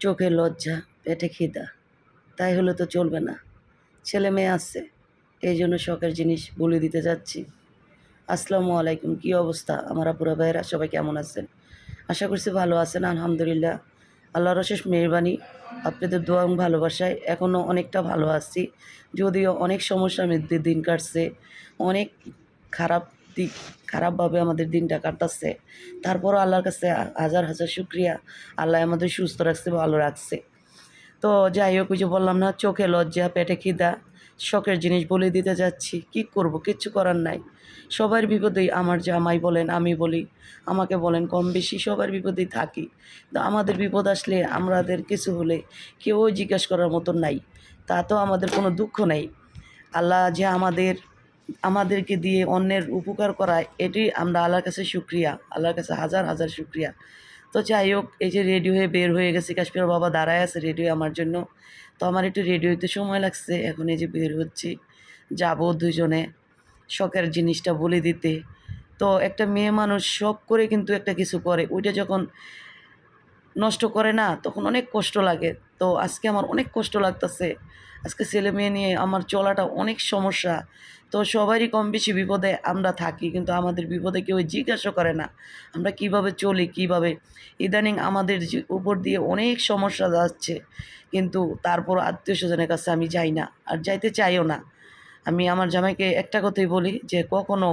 চোখে লজ্জা, পেটে খিদা। তাই হলে তো চলবে না। ছেলে মেয়ে আসছে এই জন্য শখের জিনিস বলে দিতে যাচ্ছি। আসসালামু আলাইকুম, কী অবস্থা? আমার আপুরা ভাইয়েরা, সবাই কেমন আছেন? আশা করছি ভালো আছেন, আলহামদুলিল্লাহ। আল্লাহর অশেষ মেহরবানি, আপনাদের দোয়া এবং ভালোবাসায় এখনও অনেকটা ভালো আছি। যদিও অনেক সমস্যা মধ্যে দিন কাটছে। অনেক খারাপ দিক খারাপভাবে আমাদের দিনটা কাটাচ্ছে তারপরও আল্লাহর কাছে হাজার হাজার শুক্রিয়া। আল্লাহ আমাদের সুস্থ রাখছে, ভালো রাখছে। তো যাই হোক যে বললাম না, চোখে লজ্জা, পেটে খিদা, শখের জিনিস বলে দিতে যাচ্ছি। কি করব? কিচ্ছু করার নাই। সবার বিপদেই আমার জামাই বলেন, আমি বলি। আমাকে বলেন, কম বেশি সবার বিপদেই থাকি। তো আমাদের বিপদ আসলে আমাদের কিছু হলে কেউ জিজ্ঞাসা করার মতো নাই। তা তো আমাদের কোনো দুঃখ নেই। আল্লাহ যে আমাদের আমাদেরকে দিয়ে অন্যের উপকার করায় এটি আমরা আল্লাহর কাছে শুক্রিয়া, আল্লাহর কাছে হাজার হাজার শুক্রিয়া। তো যাই হোক, এই যে রেডি হয়ে বের হয়ে গেছি, কাশ্মীর বাবা দাঁড়ায় আছে রেডিও আমার জন্য। তো আমার একটু রেডি হইতে সময় লাগছে, এখন এই যে বের হচ্ছি। যাব দুজনে শখের জিনিসটা বলে দিতে। তো একটা মেয়ে মানুষ শখ করে কিন্তু একটা কিছু করে। ওইটা যখন নষ্ট করে না, তখন অনেক কষ্ট লাগে। তো আজকে আমার অনেক কষ্ট লাগতেছে। আজকে ছেলে মেয়ে নিয়ে আমার চলাটা অনেক সমস্যা। তো সবারই কম বেশি বিপদে আমরা থাকি, কিন্তু আমাদের বিপদে কেউ জিজ্ঞাসা করে না। আমরা কীভাবে চলি, কীভাবে? ইদানিং আমাদের উপর দিয়ে অনেক সমস্যা যাচ্ছে, কিন্তু তারপর আত্মীয় স্বজনের কাছে আমি যাই না, আর যাইতে চাইও না। আমি আমার জামাইকে একটা কথাই বলি যে, কখনো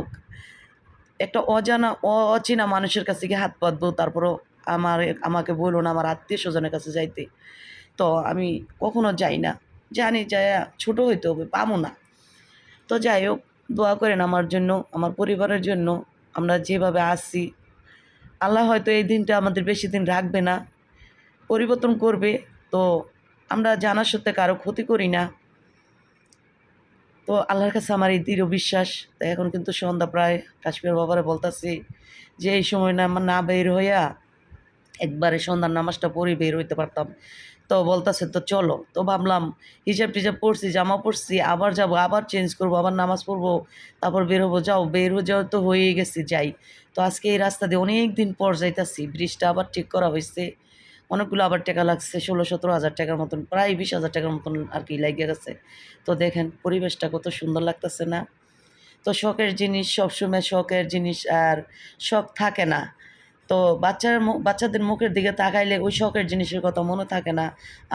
একটা অজানা, অচেনা মানুষের কাছে গিয়ে হাত পাতবো, তারপরও আমার, আমাকে বলল না আমার আত্মীয় স্বজনের কাছে যাইতে। তো আমি কখনো যাই না। জানি যাই ছোটো হইতে হবে পাবো না। তো যাই হোক, দোয়া করেন আমার জন্য, আমার পরিবারের জন্য, আমরা যেভাবে আসছি আল্লাহ হয়তো এই দিনটা আমাদের বেশি দিন রাখবে না, পরিবর্তন করবে। তো আমরা জানার সত্ত্বে কারও ক্ষতি করি না। তো আল্লাহর কাছে আমার এই দৃঢ় বিশ্বাস। তো এখন কিন্তু সন্ধ্যা প্রায়, কাশ্মীর বাবারে বলতাছি যে এই সময় না আমার না বের হইয়া একবারে সন্ধ্যার নামাজটা পরে বের হইতে পারতাম। তো বলতাছে, তো চলো। তো ভাবলাম, হিসাব টিসাব পড়ছি, জামা পড়ছি, আবার যাব, আবার চেঞ্জ করব, আবার নামাজ পড়ব, তারপর বের হব। যাও, বের হয়ে যাও তো হয়েই গেছি, যাই। তো আজকে এই রাস্তা দিয়ে অনেক দিন পর যাইতাছি, ব্রিজটা আবার ঠিক করা হয়েছে অনেকগুলো আবার টাকা লাগছে, ষোলো সতেরো হাজার টাকার মতন, প্রায় বিশ হাজার টাকার মতন আর কি লাগিয়ে গেছে। তো দেখেন, পরিবেশটা কত সুন্দর লাগতেছে না? তো শখের জিনিস, সবসময় শখের জিনিস, আর শখ থাকে না। তো বাচ্চার বাচ্চাদের মুখের দিকে তাকাইলে ওই শখের জিনিসের কথা মনে থাকে না।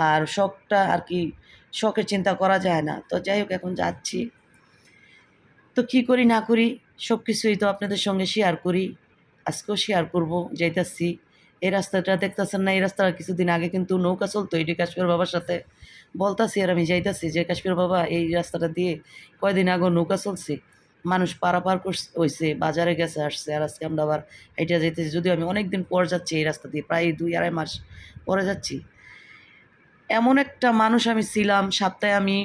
আর শখটা আর কি শখের চিন্তা করা যায় না। তো যাই হোক, এখন যাচ্ছি। তো কি করি, না করি সব কিছুই তো আপনাদের সঙ্গে শেয়ার করি। আজকেও শেয়ার করব, যাইতাছি। এই রাস্তাটা দেখতেছেন না, এই রাস্তাটা কিছুদিন আগে কিন্তু নৌকা চলতো, এটি কাশ্মীর বাবার সাথে। বলতাছি আর আমি যাইতাছি যে, কাশ্মীর বাবা এই রাস্তাটা দিয়ে কয়দিন আগে নৌকা চলছে। মানুষ পারাপার হয়েছে বাজারে গেছে, আসছে, আর আজকে আমরা আবার এটা যেতেছি যদিও আমি অনেক দিন পর যাচ্ছি এই রাস্তা দিয়ে, প্রায় দুই আড়াই মাস পরে যাচ্ছি। এমন একটা মানুষ আমি ছিলাম, সপ্তাহে আমি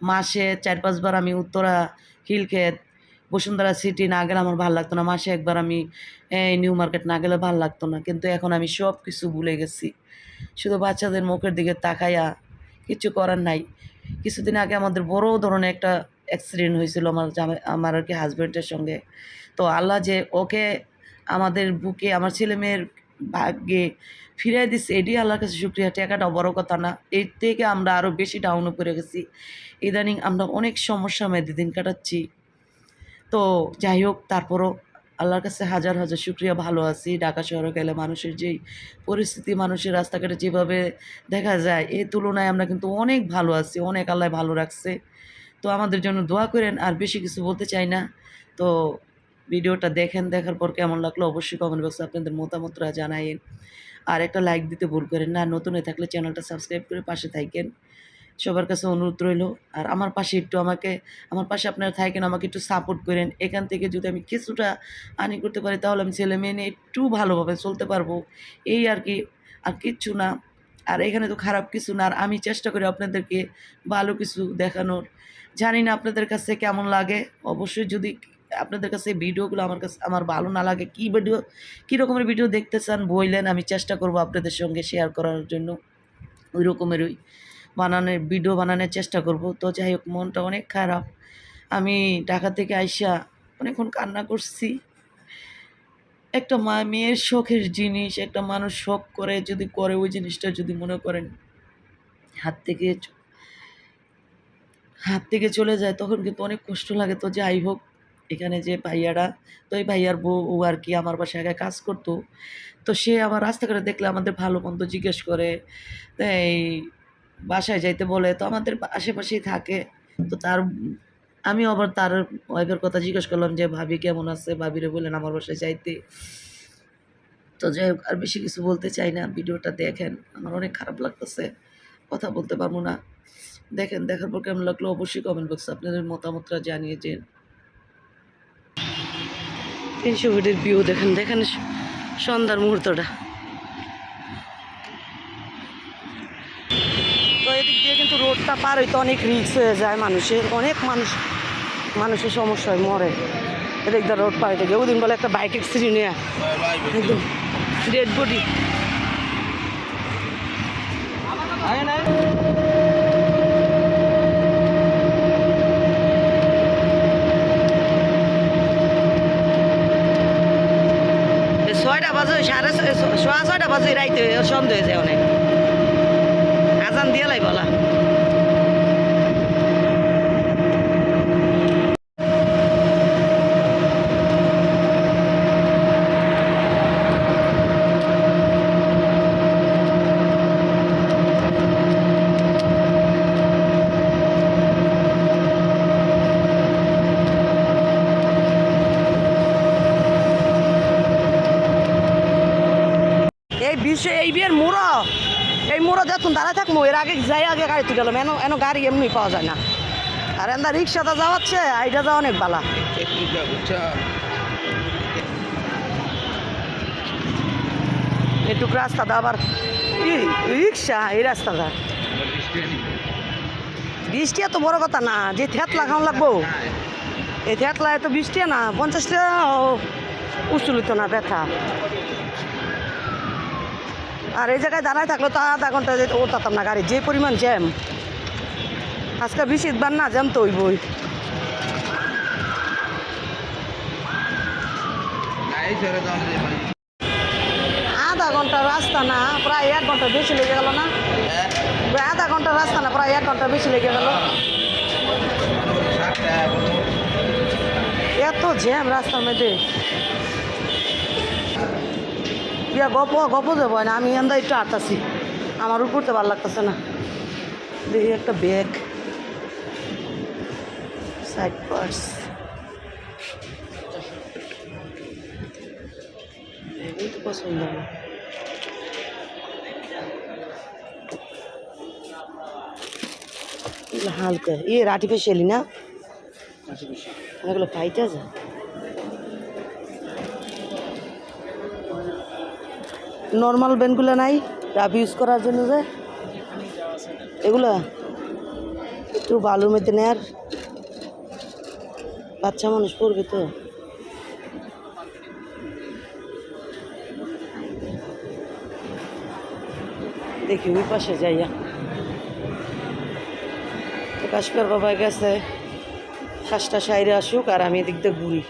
মাসে চার পাঁচবার আমি উত্তরা হিলক্ষেত, বসুন্ধরা সিটি না গেলে আমার ভালো লাগতো না। মাসে একবার আমি নিউ মার্কেট না গেলে ভালো লাগতো না। কিন্তু এখন আমি সব কিছু ভুলে গেছি। শুধু বাচ্চাদের মুখের দিকে তাকাইয়া কিছু করার নাই। কিছুদিন আগে আমাদের বড় ধরনের একটা অ্যাক্সিডেন্ট হয়েছিল আমার আমার আর কি হাজব্যান্ডের সঙ্গে। তো আল্লাহ যে ওকে আমাদের বুকে, আমার ছেলে মেয়ের ভাগ্যে ফিরিয়ে দিচ্ছে এটি আল্লাহর কাছে শুক্রিয়া। টাকাটা বড় কথা না। এর থেকে আমরা আরও বেশি ডাউনে করে গেছি। ইদানিং আমরা অনেক সমস্যা মেয়েদের দিন কাটাচ্ছি। তো যাই হোক, তারপরও আল্লাহর কাছে হাজার হাজার শুক্রিয়া। ভালো আছি। ঢাকা শহরে গেলে মানুষের যেই পরিস্থিতি, মানুষের রাস্তাঘাটে যেভাবে দেখা যায় এই তুলনায় আমরা কিন্তু অনেক ভালো আছি। অনেক আল্লাহ ভালো রাখছে। তো আমাদের জন্য দোয়া করেন, আর বেশি কিছু বলতে চাই না। তো ভিডিওটা দেখেন, দেখার পর কেমন লাগল অবশ্যই কমেন্ট বক্সে আপনাদের মতামতরা জানাইন আর একটা লাইক দিতে ভুল করেন না, নতুন হয়ে থাকলে চ্যানেলটা সাবস্ক্রাইব করে পাশে থাকেন। সবার কাছে অনুরোধ রইল, আর আমার পাশে একটু আমাকে, আমার পাশে আপনারা থাকেন, আমাকে একটু সাপোর্ট করেন। এখান থেকে যদি আমি কিছুটা আনি করতে পারি, তাহলে আমি ছেলে মেয়ে নিয়ে একটু ভালোভাবে চলতে পারব। এই আর কি, আর কিচ্ছু না। আর এখানে তো খারাপ কিছু না, আর আমি চেষ্টা করি আপনাদেরকে ভালো কিছু দেখানোর। জানি না আপনাদের কাছে কেমন লাগে। অবশ্যই যদি আপনাদের কাছে ভিডিওগুলো আমার কাছে, আমার ভালো না লাগে, কী ভিডিও, কী রকমের ভিডিও দেখতে চান বললেন আমি চেষ্টা করব আপনাদের সঙ্গে শেয়ার করার জন্য। ওই রকমেরই বানানোর, ভিডিও বানানোর চেষ্টা করব। তো যাই হোক, মনটা অনেক খারাপ। আমি ঢাকা থেকে আইসা অনেকক্ষণ কান্না করছি। একটা মা, মেয়ের শখের জিনিস, একটা মানুষ শখ করে যদি করে, ওই জিনিসটা যদি মনে করেন, হাত থেকে হাত থেকে চলে যায়, তখন কিন্তু অনেক কষ্ট লাগে। তো যাই হোক, এখানে যে ভাইয়ারা, তো এই ভাইয়ার বউ, ও আর কি আমার বাসায় আগে কাজ করতো। তো সে আমার রাস্তাঘাটে দেখলে আমাদের ভালো মন্দ জিজ্ঞেস করে এই বাসায় যাইতে বলে? তো আমাদের আশেপাশেই থাকে। তো তার, আমিও আবার তার ওয়াইফের কথা জিজ্ঞেস করলাম যে, ভাবি কেমন আছে? ভাবিরে বললেন, আমার বাসায় যাইতে। তো যাই হোক, আর বেশি কিছু বলতে চাই না। ভিডিওটা দেখেন, আমার অনেক খারাপ লাগতেছে। কথা বলতে পারব না। দেখেন দেখার পর কেমন লাগল? অবশ্যই কমেন্ট বক্সে আপনাদের মতামতটা জানিয়ে দিন। তিনশো ফিটের ভিউ দেখেন দেখেন সন্ধ্যার মুহূর্তটা। তো এদিক দিয়ে কিন্তু রোডটা পার হইতে অনেক রিক্স হয়ে যায় মানুষের। অনেক মানুষ মানুষের সমস্যা হয় মরে। এদিক দিয়ে রোড পার হইতে গিয়ে ওদিন বলে একটা বাইক অ্যাক্সিডেন্ট নিয়ে একদম ডেড বডি ছয়টা বাজে সাড়ে সোয়া ছয়টা বাজে রাইতে সন্দেহ হয়ে যায় অনেক আজান দিয়ে লাই বলা এই বিশ্বে এই বিয়ের মোড়ো, এই মোড়ো দেখুন দাঁড়ায় থাকব, এর আগে যাই, আগে গাড়ি তুলে এন এন গাড়ি এমনি পাওয়া যায় না। আর এন্দা রিক্সাটা যাওয়াচ্ছে আইটা যাওয়া অনেক বালা। একটু রাস্তাটা আবার রিক্সা, এই রাস্তাটা বৃষ্টি এত বড় কথা না, যে থ্যাত লাগানো লাগবো। এই থ্যাত লাগে তো বৃষ্টি না, পঞ্চাশ টাকা উচলিত না ব্যথা। আর এই জায়গায় দাঁড়ায় থাকলে তো আধা ঘণ্টা যেতে ওঠাতাম না গাড়ি, যে পরিমাণ জ্যাম। আজকে বৃষ্টির বার না জ্যাম তো ওইবই আধা ঘণ্টা রাস্তা না, প্রায় এক ঘণ্টা বেশি লেগে গেল না? আধা ঘণ্টা রাস্তা না, প্রায় এক ঘণ্টা বেশি লেগে গেল। এত জ্যাম রাস্তার মধ্যে। ইয়া গপ গপ যাব না আমি এন্দা একটু আটাছি আমার উপরতে ভালো লাগতেছে না। দেখি একটা ব্যাগ সাইড পার্স তো পছন্দ হালকা। ইয়ে আর্টিফিশিয়ালি না? এগুলো ফাইটা যায় নর্মাল ব্যান্ডগুলো নাই রাব ইউজ করার জন্য যে। এগুলো একটু বালুর মধ্যে নেয়ার। বাচ্চা মানুষ পড়বে তো। দেখি ওই পাশে যাইয়া। তো কাশ্মীর বাবাই গেছে। শ্বাসটা সাইরে আসুক আর আমি এদিক দিয়ে ঘুরি।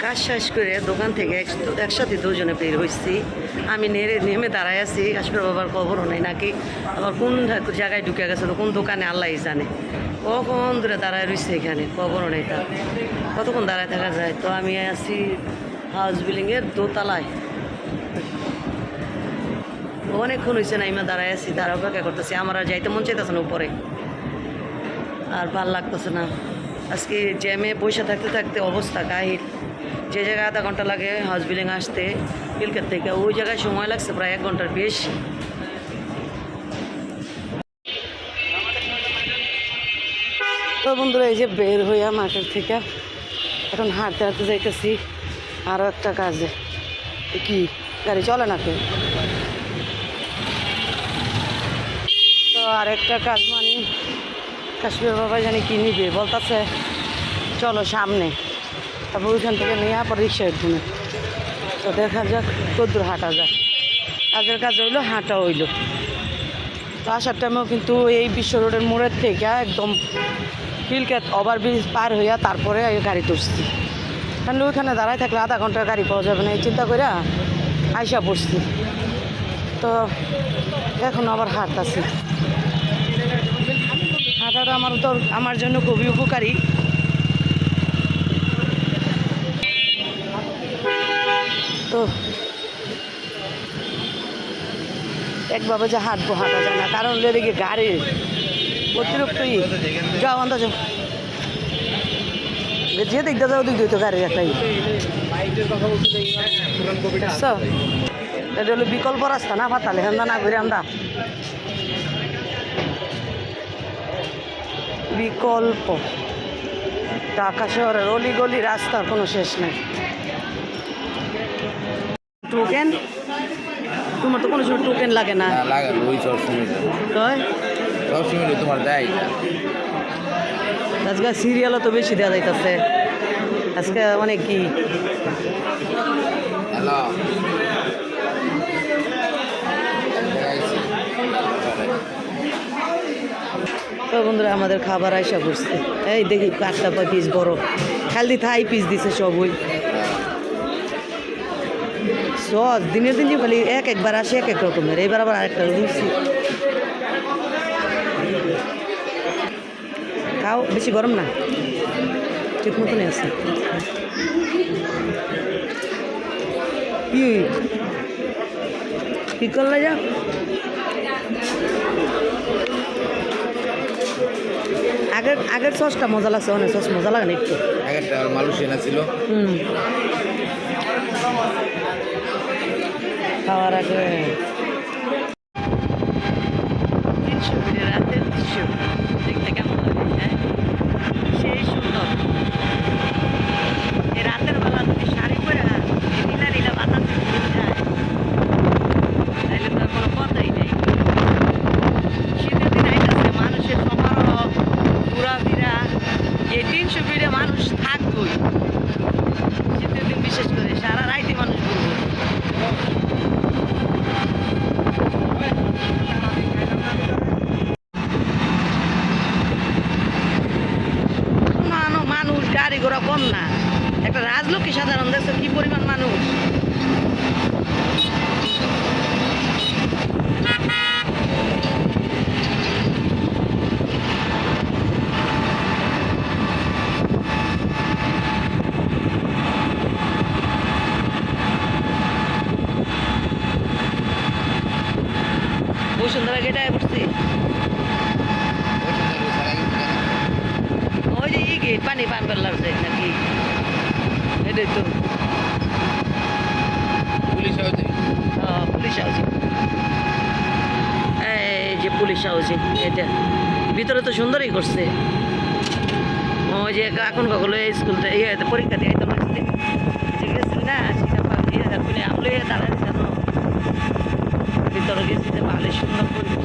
কাজ শেষ করে দোকান থেকে এক- একসাথে দুজনে বের হয়েছি আমি নেড়ে নেমে দাঁড়ায় আছি। কাশ্মীর বাবার খবরও নেই নাকি। আবার কোন জায়গায় ঢুকে গেছে তো কোন দোকানে আল্লাহ জানে। কখন ধরে দাঁড়ায় রয়েছে এখানে? খবরও নেই তার। কতক্ষণ দাঁড়ায় থাকা যায়? তো আমি আছি হাউস বিল্ডিংয়ের দোতলায়। অনেকক্ষণ হয়েছে না ইমা দাঁড়ায় আছি তারা অপেক্ষা করতেছি। আমার আর যাইতে মন চাইতেছে না উপরে। আর ভালো লাগতেছে না। আজকে জ্যামে বসে থাকতে থাকতে অবস্থা কাহিল। যে জায়গায় আধা ঘণ্টা লাগে হাউস বিল্ডিং আসতে পিলকার থেকে, ওই জায়গায় সময় লাগছে প্রায় এক ঘণ্টার বেশি। তো বন্ধুরা, এই যে বের হইয়া মাঠের থেকে, এখন হাঁটতে হাঁটতে যাইতেছি আরও একটা কাজে। কি, গাড়ি চলে না তো তো আরেকটা কাজ মানে কাশ্মীর বাবা জানি কি নিবে, বলতেছে, চলো সামনে। তারপর ওইখান থেকে নিয়ে আবার রিক্সা উঠবে। তো দেখা যাক, কদ্দুর হাঁটা যাক কাজের কাজ হইল, হাঁটা হইল। তো আসার টাইমেও কিন্তু এই বিশ্ব রোডের মোড়ের থেকে একদম পিলকেট ওভারব্রিজ পার হইয়া তারপরে গাড়ি তুলছি। তাহলে ওইখানে দাঁড়ায় থাকলে আধা ঘণ্টার গাড়ি পাওয়া যাবে না, এই চিন্তা করে আইসা পড়ছি। তো এখন আবার হাট আছে হাঁটাটা আমার তো আমার জন্য খুবই উপকারী। তো একভাবে যে হাঁটবো, হাঁটা যায় না। কারণ এদিকে গাড়ির অতিরিক্তই যাও আন্দাজ যে দিকটা যাও দিক তো গাড়ির একটাই? এটা হলো বিকল্প রাস্তা না ফাতালে হেন্দা না ঘুরে আন্দা বিকল্প। ঢাকা শহরের অলি গলি রাস্তার কোনো শেষ নেই। টোকেন তোমার তো কোনো সময় টোকেন লাগে না। লাগানো ওই সবসময় সবসময় তোমার দেয়। আজকে সিরিয়ালও তো বেশি দেওয়া যাইতেছে। আজকে অনেক কি? হ্যালো তো বন্ধুরা আমাদের খাবার আইসা করছে এই দেখি কাঠটা পা পিস বড়। খালি থাই পিস দিছে সবই। সস দিনের দিন খালি এক একবার আসে এক এক রকমের। এবার আবার আরেকটা রুচি। খাও বেশি গরম না। ঠিক মতনই আছে। কি করলে যা? আগের আগের সসটা মজা লাগছে অনেক সস মজা লাগে না একটু। একটা মালুসিয়ানা ছিল হুম। খাওয়ার আগে। মিনিট রাতের দৃশ্য। দেখতে কেমন হ্যাঁ? সেই সুন্দর। রাতের বেলা শাড়ি পরে তো কোনো মানুষের তিনশো ফিরে মানুষ থাকবই শীতের দিন বিশেষ করে সারা রাইতে মানুষ ঘুরবে না না, মানুষ গাড়ি ঘোড়া কম না একটা রাজলক্ষ্মী সাধারণ দেশে কি পরিমাণ মানুষ বসুন্ধরা গেটে পড়ছি ওই যে ই গেট পানি পাম্পের লাগছে নাকি এটাই তো পুলিশ হয়েছে আহ, পুলিশ হাউজিং এই উচিত এটা। ভিতরে তো সুন্দরই করছে। ওই যে এখন কখনো এই স্কুলতে ইয়ে পরীক্ষা দিয়ে তো ঠিক আছে, না, সেটা পা- আপনি আমলে দাঁড়ায় ভিতরে গেছি ভালো সুন্দর পরিবেশ